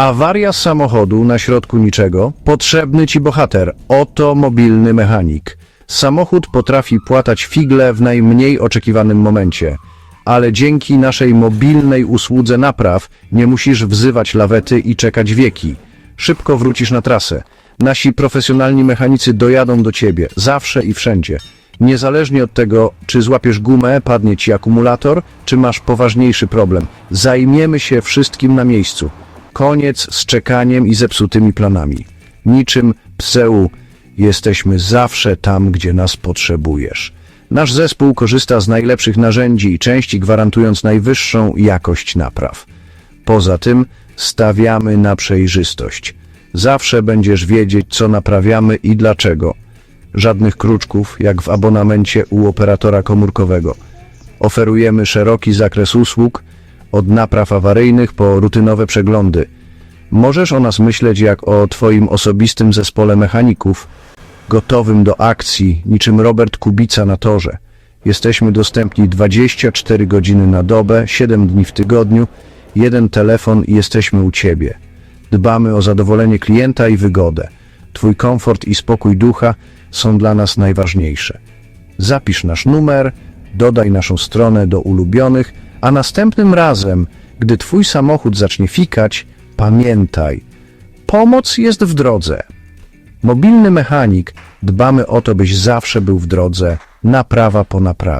Awaria samochodu na środku niczego. Potrzebny ci bohater. Oto mobilny mechanik. Samochód potrafi płatać figle w najmniej oczekiwanym momencie. Ale dzięki naszej mobilnej usłudze napraw nie musisz wzywać lawety i czekać wieki. Szybko wrócisz na trasę. Nasi profesjonalni mechanicy dojadą do ciebie, zawsze i wszędzie. Niezależnie od tego, czy złapiesz gumę, padnie ci akumulator, czy masz poważniejszy problem. Zajmiemy się wszystkim na miejscu. Koniec z czekaniem i zepsutymi planami. Niczym pseu, jesteśmy zawsze tam, gdzie nas potrzebujesz. Nasz zespół korzysta z najlepszych narzędzi i części, gwarantując najwyższą jakość napraw. Poza tym stawiamy na przejrzystość. Zawsze będziesz wiedzieć, co naprawiamy i dlaczego. Żadnych kruczków, jak w abonamencie u operatora komórkowego. Oferujemy szeroki zakres usług, od napraw awaryjnych po rutynowe przeglądy. Możesz o nas myśleć jak o Twoim osobistym zespole mechaników, gotowym do akcji, niczym Robert Kubica na torze. Jesteśmy dostępni 24 godziny na dobę, 7 dni w tygodniu, jeden telefon i jesteśmy u Ciebie. Dbamy o zadowolenie klienta i wygodę. Twój komfort i spokój ducha są dla nas najważniejsze. Zapisz nasz numer, dodaj naszą stronę do ulubionych, a następnym razem, gdy Twój samochód zacznie fikać, pamiętaj, pomoc jest w drodze. Mobilny mechanik, dbamy o to, byś zawsze był w drodze, naprawa po naprawie.